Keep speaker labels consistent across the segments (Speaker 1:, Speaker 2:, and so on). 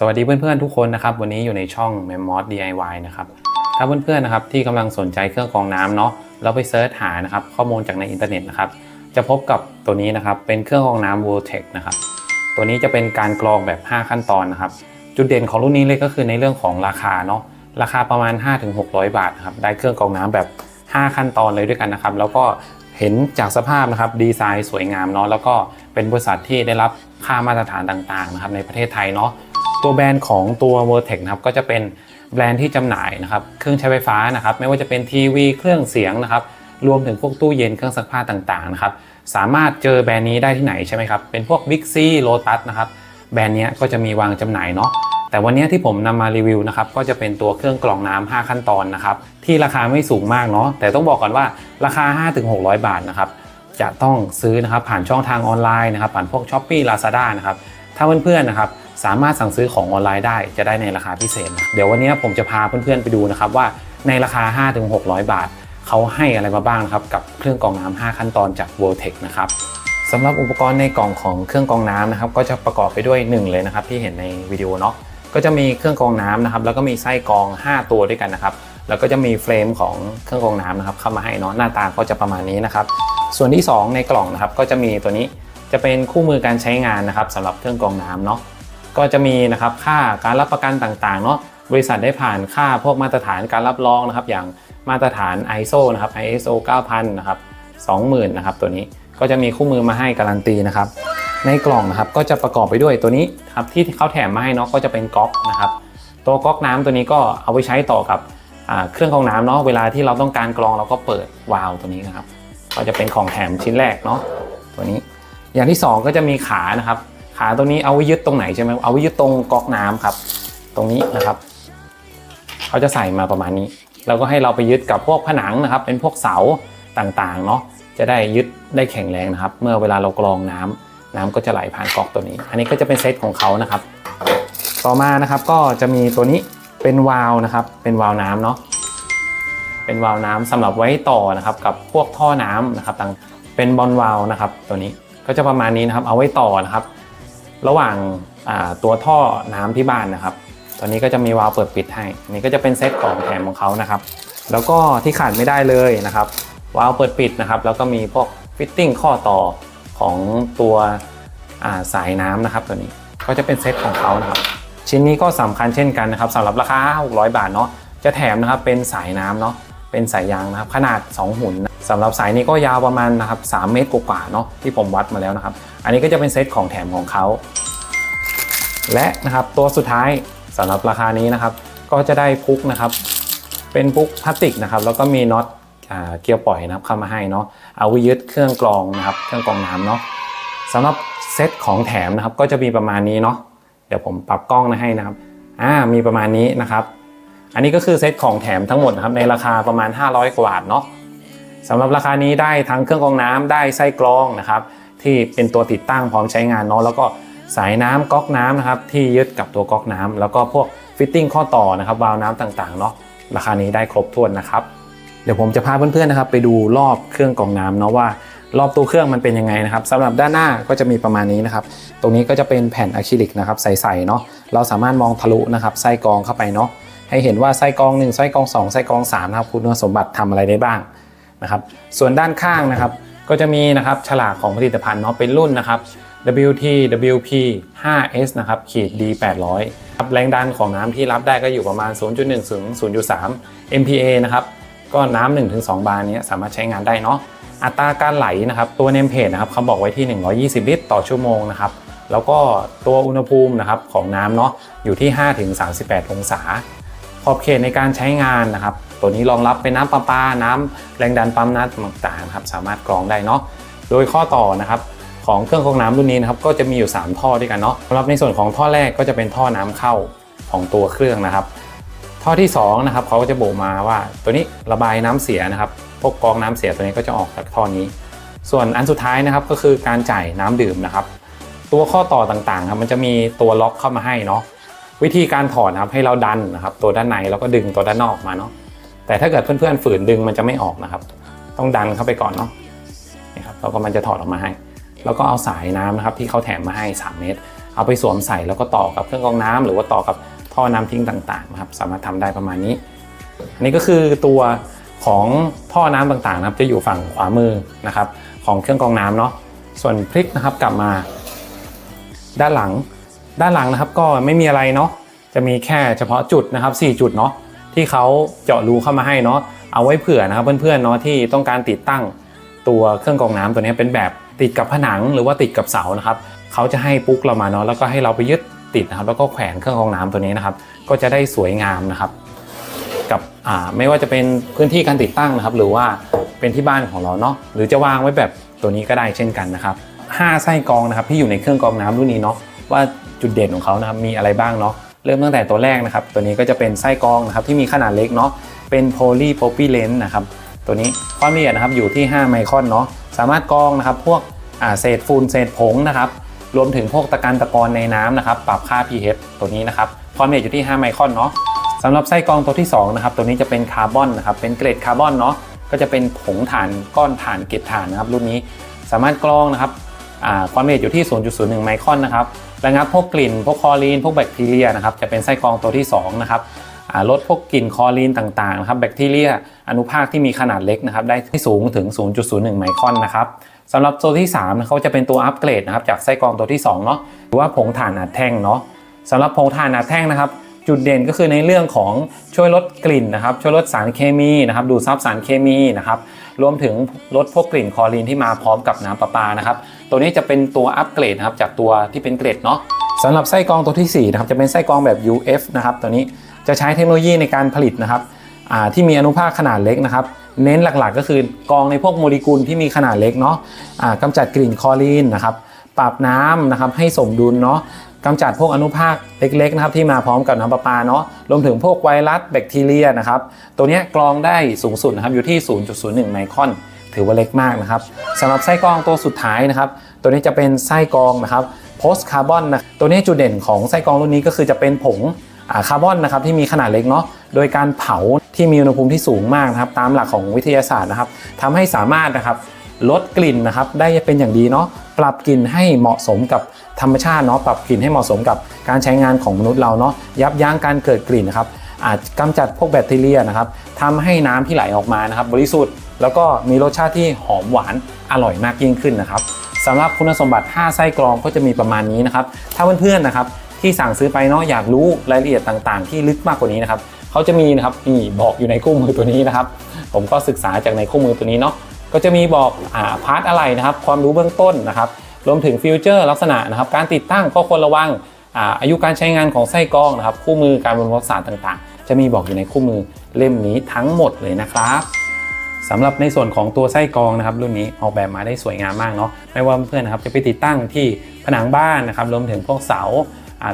Speaker 1: สวัสดีเพื่อนๆทุกคนนะครับวันนี้อยู่ในช่อง m e m o s DIY นะครับถ้าเพื่อนๆนะครับที่กำลังสนใจเครื่องกรองน้ำเนาะเราไปเซิร์ชหานะครับข้อมูลจากในอินเทอร์เน็ตนะครับจะพบกับตัวนี้นะครับเป็นเครื่องกรองน้ำ Vortex นะครับตัวนี้จะเป็นการกรองแบบ 5 ขั้นตอนนะครับจุดเด่นของรุ่นนี้เลยก็คือในเรื่องของราคาเนาะราคาประมาณ 5-600 บาทครับได้เครื่องกรองน้ำแบบ 5 ขั้นตอนเลยด้วยกันนะครับแล้วก็เห็นจากสภาพนะครับดีไซน์สวยงามเนาะแล้วก็เป็นบริษัทที่ได้รับค่ามาตรฐานต่างๆนะครับในประเทศไทยเนาะ ตัวแบรนด์ของตัว Vertex นะครับก็จะเป็นแบรนด์ที่จำหน่ายนะครับเครื่องใช้ไฟฟ้านะครับไม่ว่าจะเป็นทีวีเครื่องเสียงนะครับรวมถึงพวกตู้เย็นเครื่องซักผ้าต่างๆนะครับสามารถเจอแบรนด์นี้ได้ที่ไหนใช่ไหมครับเป็นพวก Big C Lotus นะครับแบรนด์นี้ก็จะมีวางจำหน่ายเนาะแต่วันนี้ที่ผมนำมารีวิวนะครับก็จะเป็นตัวเครื่องกรองน้ำ5ขั้นตอนนะครับที่ราคาไม่สูงมากเนาะแต่ต้องบอกก่อนว่าราคา 5-600 บาทนะครับจะต้องซื้อนะครับผ่านช่องทางออนไลน์นะครับผ่านพวก s h อ p e e Lazada นะครับ ถ้าเพื่อนๆนะครับสามารถสั่งซื้อของออนไลน์ได้จะได้ในราคาพิเศษนะเดี๋ยววันนี้ผมจะพาเพื่อนๆไปดูนะครับว่าในราคา 5-600 บาท เขาให้อะไรมาบ้างครับกับเครื่องกรองน้ำ5ขั้นตอนจาก v o l t e c นะครับสำหรับอุปกรณ์ในกล่องของเครื่องกรองน้ำนะครับก็จะประกอบไปด้วย 1 เลยนะครับที่เห็นในวิดีโอเนาะก็จะมีเครื่องกรองน้ำนะครับแล้วก็มีไส้กรอง 5 ตัวด้วยกันนะครับแล้วก็จะมีเฟรมของเครื่องกรองน้ำนะครับเข้ามาให้เนาะหน้าตาก็จะประมาณนี้นะครับส่วนที่ 2 ในกล่องนะครับก็จะมีตัวนี้ จะเป็นคู่มือการใช้งานนะครับสำหรับเครื่องกรองน้ำเนาะก็จะมีนะครับค่าการรับประกันต่างๆเนาะบริษัทได้ผ่านค่าพวกมาตรฐานการรับรองนะครับ อย่างมาตรฐาน ISO นะครับ ISO 9000นะครับ20,000นะครับตัวนี้ก็จะมีคู่มือมาให้การันตีนะครับ ในกล่องนะครับก็จะประกอบไปด้วยตัวนี้ครับที่เขาแถมมาให้เนาะก็จะเป็นก๊อกนะครับ ตัวก๊อกน้ำตัวนี้ก็เอาไว้ใช้ต่อกับเครื่องกรองน้ำเนาะเวลาที่เราต้องการกรองเราก็เปิดวาล์วตัวนี้นะครับ ก็จะเป็นของแถมชิ้นแรกเนาะตัวนี้ อย่างที่สองก็จะมีขานะครับ ขาตรงนี้เอาไว้ยึดตรงไหนใช่ไหมเอาไว้ยึดตรงก๊อกน้ำครับ ตรงนี้นะครับเขาจะใส่มาประมาณนี้แล้วก็ให้เราไปยึดกับพวกผนังนะครับ เป็นพวกเสาต่างๆเนาะจะได้ยึดได้แข็งแรงนะครับ เมื่อเวลาเรากรองน้ำน้ำก็จะไหลผ่านก๊อกตัวนี้ อันนี้ก็จะเป็นเซตของเขานะครับ ต่อมานะครับก็จะมีตัวนี้เป็นวาล์วนะครับ เป็นวาล์วน้ำเนาะเป็นวาล์วน้ำสำหรับไว้ต่อนะครับ กับพวกท่อน้ำนะครับต่างเป็นบอลวาล์วนะครับตัวนี้ ก็จะประมาณนี้นะครับ เอาไว้ต่อนะครับ ระหว่างตัวท่อน้ำที่บ้านนะครับ ตอนนี้ก็จะมีวาล์วเปิดปิดให้นี่ก็จะเป็นเซตของแถมของเขานะครับ แล้วก็ที่ขาดไม่ได้เลยนะครับวาล์วเปิดปิดนะครับ แล้วก็มีพวกฟิตติ้งข้อต่อของตัวาสายน้ำนะครับ ตัวนี้ก็จะเป็นเซตของเขานะครับ ชิ้นนี้ก็สำคัญเช่นกันนะครับสำหรับราคา 600 บาทเนาะจะแถมนะครับเป็นสายน้ำเนาะ เป็นสายยางนะครับขนาด 2 หุ่นสำหรับสายนี้ก็ยาวประมาณนะครับ3เมตรกว่าๆเนาะที่ผมวัดมาแล้วนะครับ อันนี้ก็จะเป็นเซตของแถมของเขา และนะครับตัวสุดท้ายสำหรับราคานี้นะครับ ก็จะได้พุกนะครับ เป็นพุกพลาสติกนะครับ แล้วก็มีน็อตเกียวปล่อยนะครับเข้ามาให้เนาะเอาไว้ยึดเครื่องกรองนะครับเครื่องกรองน้ำเนาะสำหรับเซตของแถมนะครับก็จะมีประมาณนี้เนาะเดี๋ยวผมปรับกล้องนะให้นะครับอ่ามีประมาณนี้นะครับ อันนี้ก็คือเซตของแถมทั้งหมดนะครับในราคาประมาณ 500 กว่าบาทเนาะสำหรับราคานี้ได้ทั้งเครื่องกรองน้ำได้ไส้กรองนะครับ ที่เป็นตัวติดตั้งพร้อมใช้งานเนาะแล้วก็สายน้ำก๊อกน้ำนะครับที่ยึดกับตัวก๊อกน้ำแล้วก็พวกฟิตติ้งข้อต่อนะครับวาล์วน้ำต่างๆเนาะราคานี้ได้ครบถ้วนนะครับ เดี๋ยวผมจะพาเพื่อนๆนะครับ ไปดูรอบเครื่องกรองน้ำเนาะว่ารอบตัวเครื่องมันเป็นยังไงนะครับสำหรับด้านหน้าก็จะมีประมาณนี้นะครับ ตรงนี้ก็จะเป็นแผ่นอะคริลิกนะครับใสๆเนาะเราสามารถมองทะลุนะครับไส้กรองเข้าไปเนาะ ให้เห็นว่าไส้กรอง1ไส้กรอง2ไส้กรอง3นะครับคุณสมบัติทำอะไรได้บ้างนะครับ ส่วนด้านข้างนะครับ ก็จะมีนะครับฉลากของผลิตภัณฑ์เนาะเป็นรุ่นนะครับ WT WP 5S นะครับขีด D 800ครับแรงดันของน้ำที่รับได้ก็อยู่ประมาณ 0.1 ถึง 0.3 MPa นะครับ ก็น้ำ1-2บาร์นี้สามารถใช้งานได้เนาะ อัตราการไหลนะครับ ตัวเนมเพจนะครับเขาบอกไว้ที่ 120 ลิตรต่อชั่วโมงนะครับ แล้วก็ตัวอุณหภูมินะครับของน้ำเนาะอยู่ที่5-38 องศา ขอบเขตในการใช้งานนะครับ ตัวนี้รองรับเป็นน้ำประปา น้ำแรงดันปั๊มน้ำต่างๆครับสามารถกรองได้เนาะโดยข้อต่อนะครับของเครื่องกรองน้ำรุ่นนี้นะครับก็จะมีอยู่ 3 ท่อด้วยกันเนาะสำหรับในส่วนของท่อแรกก็จะเป็นท่อน้ำเข้าของตัวเครื่องนะครับ ท่อที่2นะครับเขาก็จะบอกมาว่าตัวนี้ระบายน้ำเสียนะครับพวกกรองน้ำเสียตัวนี้ก็จะออกจากท่อนี้ ส่วนอันสุดท้ายนะครับก็คือการจ่ายน้ำดื่มนะครับ ตัวข้อต่อต่างๆครับมันจะมีตัวล็อกเข้ามาให้เนาะ วิธีการถอดนะครับให้เราดันนะครับ ตัวด้านในแล้วก็ดึงตัวด้านนอกออกมาเนาะแต่ถ้าเกิดเพื่อนๆฝืนดึงมันจะไม่ออกนะครับ ต้องดันเข้าไปก่อนเนาะนี่ครับแล้วก็มันจะถอดออกมาให้ แล้วก็เอาสายน้ำนะครับที่เขาแถมมาให้ 3 เมตร เอาไปสวมใส่แล้วก็ต่อกับเครื่องกรองน้ำหรือว่าต่อกับท่อน้ำทิ้งต่างๆนะครับสามารถทำได้ประมาณนี้ อันนี้ก็คือตัวของท่อน้ำต่างๆนะครับจะอยู่ฝั่งขวามือนะครับ ของเครื่องกรองน้ำเนาะส่วนพลิกนะครับกลับมาด้านหลัง ด้านหลังนะครับก็ไม่มีอะไรเนาะจะมีแค่เฉพาะจุดนะครับ 4 จุดเนาะที่เขาเจาะรูเข้ามาให้เนาะเอาไว้เผื่อนะครับเพื่อนๆเนาะที่ต้องการติดตั้งตัวเครื่องกรองน้ำตัวนี้เป็นแบบติดกับผนังหรือว่าติดกับเสานะครับเขาจะให้ปุ๊กเรามาเนาะแล้วก็ให้เราไปยึดติดนะครับแล้วก็แขวนเครื่องกรองน้ำตัวนี้นะครับ ก็จะได้สวยงามนะครับ กับอ่าไม่ว่าจะเป็นพื้นที่การติดตั้งนะครับ หรือว่าเป็นที่บ้านของเราเนาะหรือจะวางไว้แบบตัวนี้ก็ได้เช่นกันนะครับ5ไส้กรองนะครับที่อยู่ในเครื่องกรองน้ำรุ่นนี้เนาะว่า จุดเด่นของเขานะครับมีอะไรบ้างเนาะเริ่มตั้งแต่ตัวแรกนะครับ ตัวนี้ก็จะเป็นไส้กรองนะครับที่มีขนาดเล็กเนาะเป็นโพลีโพรพิเลนนะครับตัวนี้ความละเอียดนะครับอยู่ที่ 5 ไมครอนเนาะสามารถกรองนะครับพวกเศษฝุ่นเศษผงนะครับรวมถึงพวกตะกันตะกอนในน้ำนะครับปรับค่า pH ตัวนี้นะครับความละเอียดอยู่ที่ 5 ไมครอนเนาะสำหรับไส้กรองตัวที่2นะครับตัวนี้จะเป็นคาร์บอนนะครับเป็นเกรดคาร์บอนเนาะก็จะเป็นผงถ่านก้อนถ่านเกล็ดถ่านนะครับรุ่นนี้สามารถกรองนะครับความละเอียดอยู่ที่ 0.01 ไมครอนนะครับ ระงับพวกกลิ่น พวกคอรีน พวกแบคทีเรียนะครับจะเป็นไส้กรองตัวที่2นะครับลดพวกกลิ่นคอรีนต่างๆนะครับแบคทีเรียอนุภาคที่มีขนาดเล็กนะครับได้ที่สูงถึง 0.01 ไมครอนนะครับสำหรับตัวที่3นะเขาจะเป็นตัวอัปเกรดนะครับจากไส้กรองตัวที่2เนาะหรือว่าผงถ่านอัดแท่งเนาะสำหรับผงถ่านอัดแท่งนะครับจุดเด่นก็คือในเรื่องของช่วยลดกลิ่นนะครับช่วยลดสารเคมีนะครับดูดซับสารเคมีนะครับรวมถึงลดพวกกลิ่นคลอรีนที่มาพร้อมกับน้ำประปานะครับ ตัวนี้จะเป็นตัวอัปเกรดนะครับจากตัวที่เป็นเกรดเนาะสำหรับไส้กรองตัวที่4นะครับจะเป็นไส้กรองแบบ UF นะครับตัวนี้จะใช้เทคโนโลยีในการผลิตนะครับที่มีอนุภาคขนาดเล็กนะครับเน้นหลักๆ ก็คือกรองในพวกโมเลกุลที่มีขนาดเล็กเนาะอ่ากำจัดกลิ่นคลอรีนนะครับปรับน้ำนะครับให้สมดุลเนาะกำจัดพวกอนุภาคเล็กๆนะครับที่มาพร้อมกับน้ำประปาเนาะรวมถึงพวกไวรัสแบคทีเรียนะครับตัวนี้กรองได้สูงสุดนะครับอยู่ที่ 0.01 ไมครอน ถือว่าเล็กมากนะครับสำหรับไส้กรองตัวสุดท้ายนะครับ ตัวนี้จะเป็นไส้กรองนะครับโพสคาร์บอนนะตัวนี้จุดเด่นของไส้กรองรุ่นนี้ก็คือจะเป็นผงคาร์บอนนะครับที่มีขนาดเล็กเนาะโดยการเผาที่มีอุณหภูมิที่สูงมากนะครับ ตามหลักของวิทยาศาสตร์นะครับทำให้สามารถนะครับลดกลิ่นนะครับได้เป็นอย่างดีเนาะปรับกลิ่นให้เหมาะสมกับธรรมชาติเนาะปรับกลิ่นให้เหมาะสมกับการใช้งานของมนุษย์เราเนาะยับยั้งการเกิดกลิ่นนะครับ อาจกำจัดพวกแบคทีเรียนะครับทำให้น้ำที่ไหลออกมานะครับบริสุทธิ์แล้วก็มีรสชาติที่หอมหวานอร่อยมากยิ่งขึ้นนะครับสำหรับคุณสมบัติ 5 ไส้กรองก็จะมีประมาณนี้นะครับถ้าเพื่อนๆนะครับที่สั่งซื้อไปเนาะอยากรู้รายละเอียดต่างๆ ที่ลึกมากกว่านี้นะครับเขาจะมีนะครับนี่บอกอยู่ในคู่มือตัวนี้นะครับ ผมก็ศึกษาจากในคู่มือตัวนี้เนาะก็จะมีบอกอ่าพาร์ทอะไรนะครับ ความรู้เบื้องต้นนะครับรวมถึงฟิวเจอร์ลักษณะนะครับ การติดตั้งข้อควรระวัง อาอายุการใช้งานของไส้กรองนะครับคู่มือการบรรลุศาสตร์ต่างๆ จะมีบอกอยู่ในคู่มือเล่มนี้ทั้งหมดเลยนะครับสำหรับในส่วนของตัวไส้กรองนะครับรุ่นนี้ออกแบบมาได้สวยงามมากเนาะไม่ว่าเพื่อนๆนะครับจะไปติดตั้งที่ผนังบ้านนะครับรวมถึงพวกเสา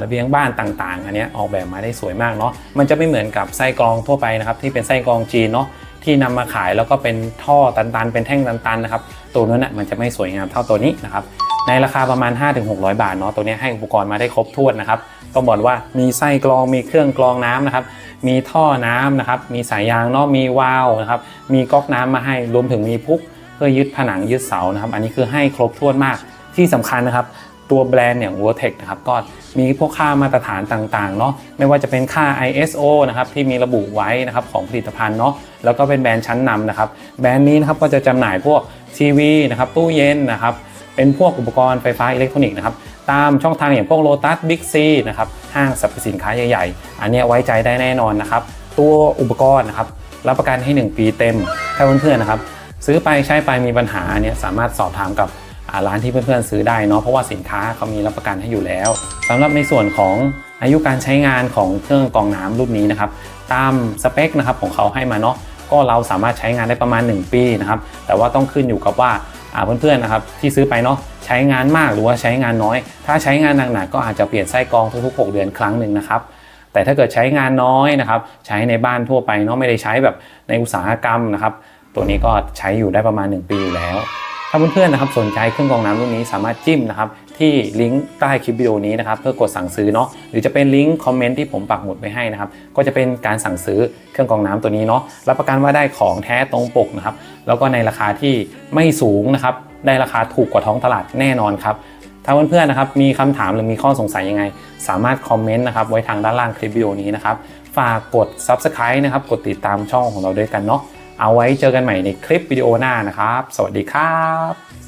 Speaker 1: ระเบียงบ้านต่างๆ อันนี้ออกแบบมาได้สวยมากเนาะมันจะไม่เหมือนกับไส้กรองทั่วไปนะครับที่เป็นไส้กรองจีนเนาะที่นำมาขายแล้วก็เป็นท่อตันๆ เป็นแท่งตันๆนะครับตัวนั้นนะมันจะไม่สวยงามเท่าตัวนี้นะครับ ในราคาประมาณ 5-600 บาทเนาะตัวนี้ให้อุปกรณ์มาได้ครบถ้วนนะครับก็บอกว่ามีไส้กรองมีเครื่องกรองน้ำนะครับ มีท่อน้ำนะครับ มีสายยางเนาะมีวาล์วนะครับ มีก๊อกน้ำมาให้รวมถึงมีพุกเพื่อยึดผนังยึดเสานะครับ อันนี้คือให้ครบถ้วนมากที่สำคัญนะครับ ตัวแบรนด์อย่าง w o r t e c นะครับก็มีพวกค่ามาตรฐานต่างๆเนาะไม่ว่าจะเป็นค่า ISO นะครับที่มีระบุไว้นะครับของผลิตภัณฑ์เนาะแล้วก็เป็นแบรนด์ชั้นนำนะครับแบรนด์นี้นะครับก็จะจำหน่ายพวกทีวีนะครับตู้เย็นนะครับ เป็นพวกอุปกรณ์ไฟฟ้าอิเล็กทรอนิกส์นะครับตามช่องทางอย่างพวกโ o ตัสบิ๊กซีนะครับห้างสรรพสินค้าใหญ่ๆ อันนี้ไว้ใจได้แน่นอนนะครับตัวอุปกรณ์นะครับรับประกันให้ 1 ปีเต็มถ้าเพื่อนๆนะครับซื้อไปใช้ไปมีปัญหาเนี่ยสามารถสอบถามกับร้านที่เพื่อนๆซื้อได้เนาะเพราะว่าสินค้าเขามีรับประกันให้อยู่แล้วสำหรับในส่วนของอายุการใช้งานของเครื่องกรองน้ำรุ่นนี้นะครับตามสเปคนะครับของเขาให้มาเนาะก็เราสามารถใช้งานได้ประมาณ 1 ปีนะครับแต่ว่าต้องขึ้นอยู่กับว่า เพื่อนๆนะครับที่ซื้อไปเนาะใช้งานมากหรือว่าใช้งานน้อย ถ้าใช้งานหนักๆก็อาจจะเปลี่ยนไส้กรองทุกๆ 6 เดือนครั้งหนึ่งนะครับแต่ถ้าเกิดใช้งานน้อยนะครับใช้ในบ้านทั่วไปเนาะไม่ได้ใช้แบบในอุตสาหกรรมนะครับตัวนี้ก็ใช้อยู่ได้ประมาณ 1 ปีอยู่แล้ว ถ้าเพื่อนๆนะครับสนใจเครื่องกรองน้ำรุ่นนี้สามารถจิ้มนะครับที่ลิงก์ใต้คลิปวิดีโอนี้นะครับเพื่อกดสั่งซื้อเนาะหรือจะเป็นลิงก์คอมเมนต์ที่ผมปักหมุดไว้ให้นะครับก็จะเป็นการสั่งซื้อเครื่องกรองน้ำตัวนี้เนาะรับประกันว่าได้ของแท้ตรงปกนะครับแล้วก็ในราคาที่ไม่สูงนะครับได้ราคาถูกกว่าท้องตลาดแน่นอนครับถ้าเพื่อนๆนะครับมีคำถามหรือมีข้อสงสัยยังไง สามารถคอมเมนต์นะครับไว้ทางด้านล่างคลิปวิดีโอนี้นะครับฝากกด Subscribe นะครับกดติดตามช่องของเราด้วยกันเนาะ เอาไว้เจอกันใหม่ในคลิปวิดีโอหน้านะครับ สวัสดีครับ